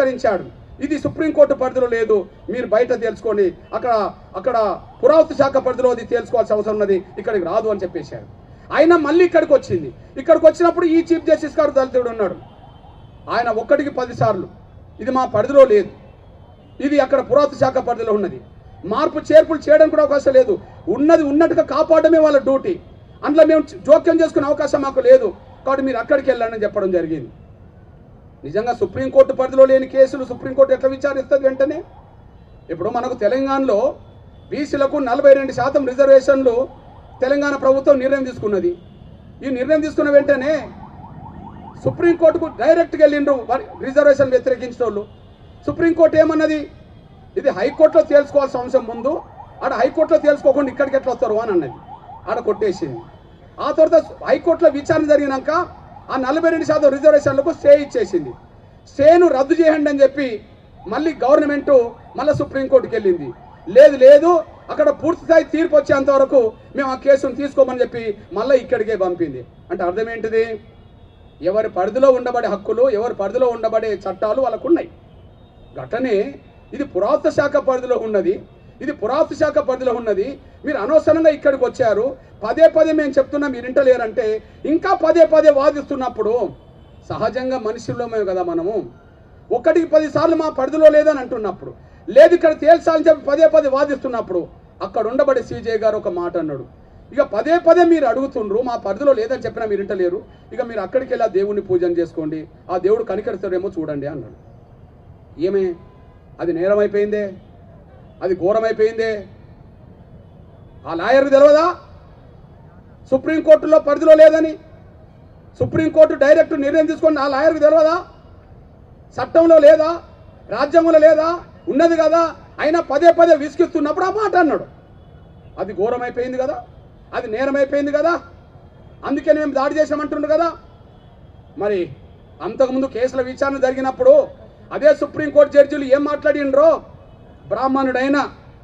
విస్తరించాడు ఇది సుప్రీంకోర్టు పరిధిలో లేదు. మీరు బయట తెలుసుకొని అక్కడ అక్కడ పురావస్తు శాఖ పరిధిలో అది తెలుసుకోవాల్సిన అవసరం ఉన్నది. ఇక్కడికి రాదు అని చెప్పేశారు. ఆయన మళ్ళీ ఇక్కడికి వచ్చింది. ఇక్కడికి వచ్చినప్పుడు ఈ చీఫ్ జస్టిస్ గారు దళితుడు ఉన్నాడు. ఆయన ఒక్కటికి పదిసార్లు ఇది మా పరిధిలో లేదు. ఇది అక్కడ పురావస్తు శాఖ పరిధిలో ఉన్నది. మార్పు చేర్పులు చేయడానికి కూడా అవకాశం లేదు. ఉన్నది ఉన్నట్టుగా కాపాడమే వాళ్ళ డ్యూటీ. అందులో మేము జోక్యం చేసుకునే అవకాశం మాకు లేదు. కాబట్టి మీరు అక్కడికి వెళ్ళండి చెప్పడం జరిగింది. నిజంగా సుప్రీంకోర్టు పరిధిలో లేని కేసులు సుప్రీంకోర్టు ఎట్లా విచారిస్తుంది వెంటనే? ఇప్పుడు మనకు తెలంగాణలో బీసీలకు నలభై రెండు శాతం రిజర్వేషన్లు తెలంగాణ ప్రభుత్వం నిర్ణయం తీసుకున్నది. ఈ నిర్ణయం తీసుకున్న వెంటనే సుప్రీంకోర్టుకు డైరెక్ట్గా వెళ్ళిండ్రు వారి రిజర్వేషన్ వ్యతిరేకించిన వాళ్ళు సుప్రీంకోర్టు ఏమన్నది? ఇది హైకోర్టులో తేల్చుకోవాల్సిన అంశం ముందు ఆడ హైకోర్టులో తేల్చుకోకుండా ఇక్కడికి ఎట్లా వస్తారు అని అన్నది. ఆడ కొట్టేసింది. ఆ తర్వాత హైకోర్టులో విచారణ జరిగినాక ఆ నలభై రెండు శాతం రిజర్వేషన్లకు స్టే ఇచ్చేసింది. స్టేను రద్దు చేయండి అని చెప్పి మళ్ళీ గవర్నమెంట్ మళ్ళీ సుప్రీంకోర్టుకి వెళ్ళింది. లేదు లేదు అక్కడ పూర్తి స్థాయి తీర్పు వచ్చేంత వరకు మేము ఆ కేసును తీసుకోమని చెప్పి మళ్ళీ ఇక్కడికే పంపింది. అంటే అర్థం ఏంటిది? ఎవరి పరిధిలో ఉండబడే హక్కులు ఎవరి పరిధిలో ఉండబడే చట్టాలు వాళ్ళకు ఉన్నాయి. ఘటనే ఇది పురాతన శాఖ పరిధిలో ఉన్నది. ఇది పురాతన శాఖ పరిధిలో ఉన్నది. మీరు అనవసరంగా ఇక్కడికి వచ్చారు. పదే పదే మేము చెప్తున్నా మీరు ఇంటలేరంటే ఇంకా పదే పదే వాదిస్తున్నప్పుడు సహజంగా మనుషుల్లోమే కదా మనము. ఒకటికి పదిసార్లు మా పరిధిలో లేదని అంటున్నప్పుడు లేదు ఇక్కడ తేల్చాలని చెప్పి పదే పదే వాదిస్తున్నప్పుడు అక్కడ ఉండబడి సీజే గారు ఒక మాట అన్నాడు. ఇక పదే పదే మీరు అడుగుతుండ్రు మా పరిధిలో లేదని చెప్పినా మీరు ఇంటలేరు ఇక మీరు అక్కడికి వెళ్ళి ఆ దేవుణ్ణి పూజన చేసుకోండి ఆ దేవుడు కనికరిస్తాడేమో చూడండి అన్నాడు. ఏమే? అది నేరం అయిపోయిందే అది ఘోరమైపోయిందే. ఆ లాయర్కి తెలియదా సుప్రీంకోర్టులో పరిధిలో లేదని సుప్రీంకోర్టు డైరెక్ట్ నిర్ణయం తీసుకొని ఆ లాయర్కి తెలియదా చట్టంలో లేదా? రాజ్యాంగంలో లేదా? ఉన్నది కదా. అయినా పదే పదే విసిగిస్తున్నప్పుడు ఆ మాట అన్నాడు. అది ఘోరమైపోయింది కదా. అది నేరం అయిపోయింది కదా. అందుకే మేము దాడి చేసామంటుండు కదా. మరి అంతకుముందు కేసుల విచారణ జరిగినప్పుడు అదే సుప్రీంకోర్టు జడ్జీలు ఏం మాట్లాడిండ్రో బ్రాహ్మణుడైన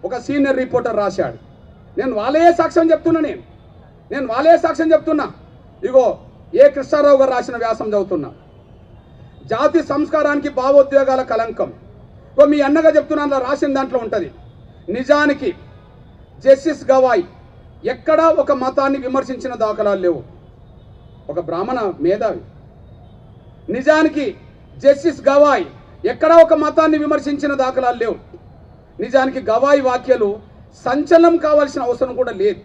ఒక సీనియర్ రిపోర్టర్ రాశాడు. నేను వాళ్ళే సాక్ష్యం చెప్తున్నా నేను. నేను వాళ్ళే సాక్ష్యం చెప్తున్నా. ఇగో ఏ కృష్ణారావు గారు రాసిన వ్యాసం చదువుతున్నా. జాతి సంస్కారానికి భావోద్వేగాల కలంకం ఇగో మీ అన్నగా చెప్తున్నాను రాసిన దాంట్లో ఉంటుంది. నిజానికి జస్టిస్ గవాయ్ ఎక్కడా ఒక మతాన్ని విమర్శించిన దాఖలాలు లేవు. ఒక బ్రాహ్మణ మేధావి. నిజానికి జస్టిస్ గవాయ్ ఎక్కడా ఒక మతాన్ని విమర్శించిన దాఖలాలు లేవు. నిజానికి గవాయి వాక్యాలు సంచలనం కావాల్సిన అవసరం కూడా లేదు.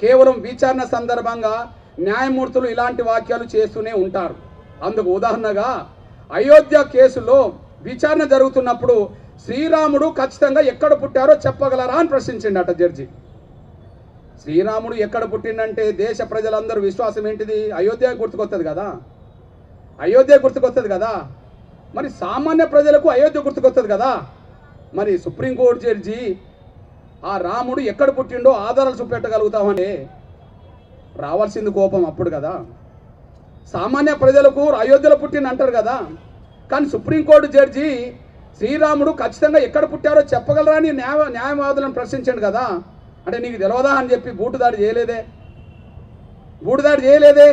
కేవలం విచారణ సందర్భంగా న్యాయమూర్తులు ఇలాంటి వాక్యాలు చేస్తూనే ఉంటారు. అందుకు ఉదాహరణగా అయోధ్య కేసులో విచారణ జరుగుతున్నప్పుడు శ్రీరాముడు ఖచ్చితంగా ఎక్కడ పుట్టారో చెప్పగలరా అని ప్రశ్నించిండట జడ్జి. శ్రీరాముడు ఎక్కడ పుట్టిండంటే దేశ ప్రజలందరూ విశ్వాసం ఏంటిది? అయోధ్య గుర్తుకొస్తుంది కదా. అయోధ్య గుర్తుకొస్తుంది కదా. మరి సామాన్య ప్రజలకు అయోధ్య గుర్తుకొస్తుంది కదా. మరి సుప్రీంకోర్టు జడ్జి ఆ రాముడు ఎక్కడ పుట్టిండో ఆధారాలు చూపెట్టగలుగుతామని రావాల్సింది కోపం అప్పుడు కదా. సామాన్య ప్రజలకు అయోధ్యలో పుట్టిన అంటారు కదా. కానీ సుప్రీంకోర్టు జడ్జి శ్రీరాముడు ఖచ్చితంగా ఎక్కడ పుట్టారో చెప్పగలరా అని న్యాయ న్యాయవాదులను ప్రశ్నించండి కదా. అంటే నీకు తెలియదా అని చెప్పి బూటుదాడి చేయలేదే. బూటుదాడి చేయలేదే.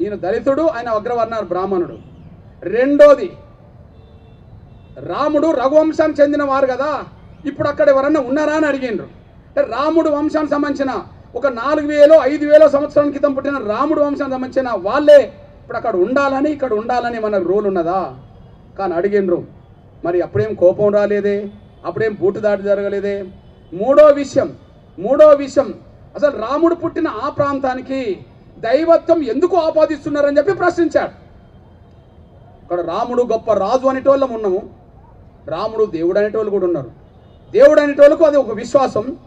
ఈయన దళితుడు ఆయన అగ్రవర్ణారు బ్రాహ్మణుడు. రెండోది రాముడు రఘువంశానికి చెందిన వారు కదా. ఇప్పుడు అక్కడ ఎవరన్నా ఉన్నారా అని అడిగిండ్రు. అంటే రాముడు వంశానికి సంబంధించిన ఒక నాలుగు వేలో ఐదు వేల సంవత్సరాల క్రితం పుట్టిన రాముడు వంశానికి సంబంధించిన వాళ్ళే ఇప్పుడు అక్కడ ఉండాలని ఇక్కడ ఉండాలని మన రూల్ ఉన్నదా? కానీ అడిగిండ్రు. మరి అప్పుడేం కోపం రాలేదే? అప్పుడేం బూటు దాటి జరగలేదే? మూడో విషయం మూడో విషయం. అసలు రాముడు పుట్టిన ఆ ప్రాంతానికి దైవత్వం ఎందుకు ఆపాదిస్తున్నారని చెప్పి ప్రశ్నించాడు. ఇక్కడ రాముడు గొప్ప రాజు అనేటోళ్ళం ఉన్నాము. రాముడు దేవుడు అనేటోళ్ళు కూడా ఉన్నారు. దేవుడు అనేటోళ్ళకు అది ఒక విశ్వాసం.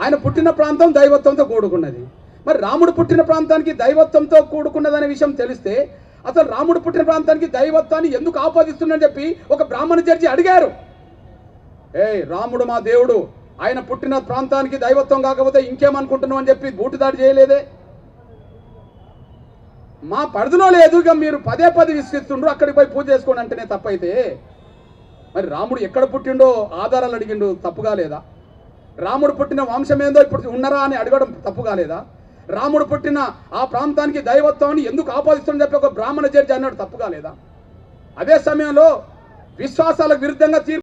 ఆయన పుట్టిన ప్రాంతం దైవత్వంతో కూడుకున్నది. మరి రాముడు పుట్టిన ప్రాంతానికి దైవత్వంతో కూడుకున్నదనే విషయం తెలిస్తే అసలు రాముడు పుట్టిన ప్రాంతానికి దైవత్వాన్ని ఎందుకు ఆపాదిస్తుందని చెప్పి ఒక బ్రాహ్మణ చర్చి అడిగారు. ఏ రాముడు మా దేవుడు ఆయన పుట్టిన ప్రాంతానికి దైవత్వం కాకపోతే ఇంకేమనుకుంటున్నావు అని చెప్పి బూటుదాడి చేయలేదే? మా పరిధిలో లేదు ఇక మీరు పదే పదే విసిస్తుండ్రు అక్కడికి పోయి పూజ చేసుకోండి అంటేనే తప్పైతే మరి రాముడు ఎక్కడ పుట్టిండో ఆధారాలు అడిగిండు తప్పుగా లేదా? రాముడు పుట్టిన వంశం ఏందో ఇప్పుడు ఉన్నారా అని అడగడం తప్పుగా లేదా? రాముడు పుట్టిన ఆ ప్రాంతానికి దైవత్వాన్ని ఎందుకు ఆపాదిస్తుందని చెప్పి ఒక బ్రాహ్మణ జడ్జి అన్నాడు తప్పుగా లేదా? అదే సమయంలో విశ్వాసాలకు విరుద్ధంగా తీర్పు